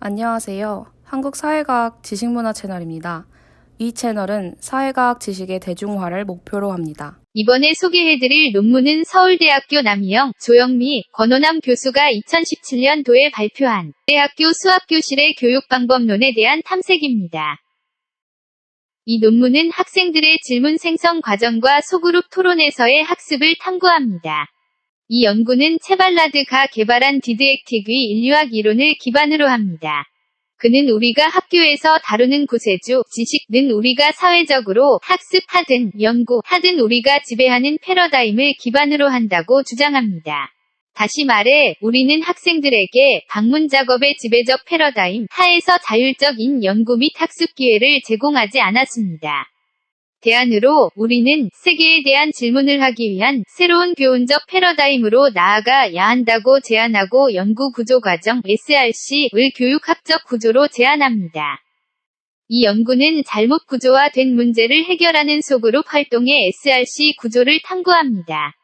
안녕하세요. 한국 사회과학 지식문화 채널입니다. 이 채널은 사회과학 지식의 대중화를 목표로 합니다. 이번에 소개해드릴 논문은 서울대학교 남이영, 조영미, 권호남 교수가 2017년 도에 발표한 대학교 수학교실의 교육방법론에 대한 탐색입니다. 이 논문은 학생들의 질문 생성 과정과 소그룹 토론에서의 학습을 탐구합니다. 이 연구는 체발라드가 개발한 디드액틱의 인류학 이론을 기반으로 합니다. 그는 우리가 학교에서 다루는 구세주, 지식는 우리가 사회적으로 학습하든 연구 하든 우리가 지배하는 패러다임을 기반으로 한다고 주장합니다. 다시 말해, 우리는 학생들에게 방문 작업의 지배적 패러다임 하에서 자율적인 연구 및 학습 기회를 제공하지 않았습니다. 대안으로 우리는 세계에 대한 질문을 하기 위한 새로운 교훈적 패러다임으로 나아가야 한다고 제안하고 연구 구조 과정 SRC을 교육학적 구조로 제안합니다. 이 연구는 잘못 구조화된 문제를 해결하는 소그룹 활동의 SRC 구조를 탐구합니다.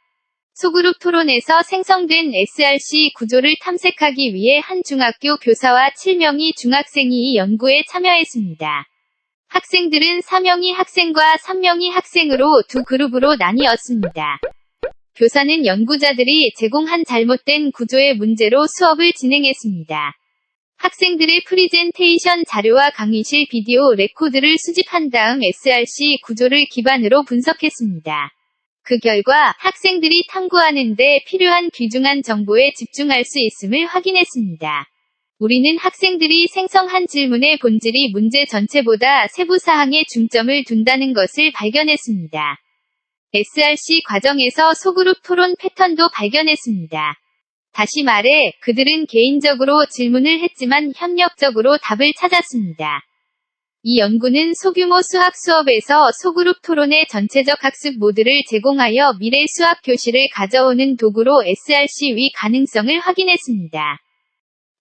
소그룹 토론에서 생성된 SRC 구조를 탐색하기 위해 한 중학교 교사와 7명의 중학생이 이 연구에 참여했습니다. 학생들은 4명이 학생과 3명이 학생으로 두 그룹으로 나뉘었습니다. 교사는 연구자들이 제공한 잘못된 구조의 문제로 수업을 진행했습니다. 학생들의 프리젠테이션 자료와 강의실 비디오 레코드를 수집한 다음 SRC 구조를 기반으로 분석했습니다. 그 결과 학생들이 탐구하는데 필요한 귀중한 정보에 집중할 수 있음을 확인했습니다. 우리는 학생들이 생성한 질문의 본질이 문제 전체보다 세부 사항에 중점을 둔다는 것을 발견했습니다. SRC 과정에서 소그룹 토론 패턴도 발견했습니다. 다시 말해, 그들은 개인적으로 질문을 했지만 협력적으로 답을 찾았습니다. 이 연구는 소규모 수학 수업에서 소그룹 토론의 전체적 학습 모드를 제공하여 미래 수학 교실을 가져오는 도구로 SRC의 가능성을 확인했습니다.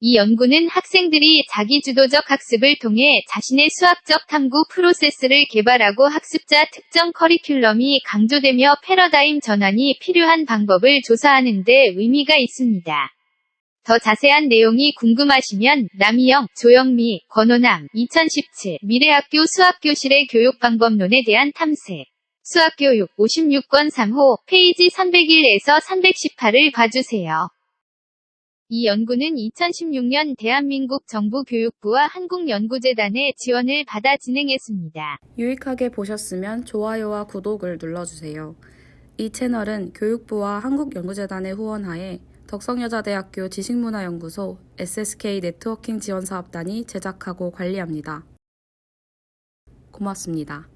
이 연구는 학생들이 자기주도적 학습을 통해 자신의 수학적 탐구 프로세스를 개발하고 학습자 특정 커리큘럼이 강조되며 패러다임 전환이 필요한 방법을 조사하는 데 의미가 있습니다. 더 자세한 내용이 궁금하시면 남이영, 조영미, 권호남 2017 미래학교 수학교실의 교육방법론에 대한 탐색 수학교육 56권 3호 페이지 301에서 318을 봐주세요. 이 연구는 2016년 대한민국 정부 교육부와 한국연구재단의 지원을 받아 진행했습니다. 유익하게 보셨으면 좋아요와 구독을 눌러주세요. 이 채널은 교육부와 한국연구재단의 후원하에 덕성여자대학교 지식문화연구소 SSK 네트워킹 지원사업단이 제작하고 관리합니다. 고맙습니다.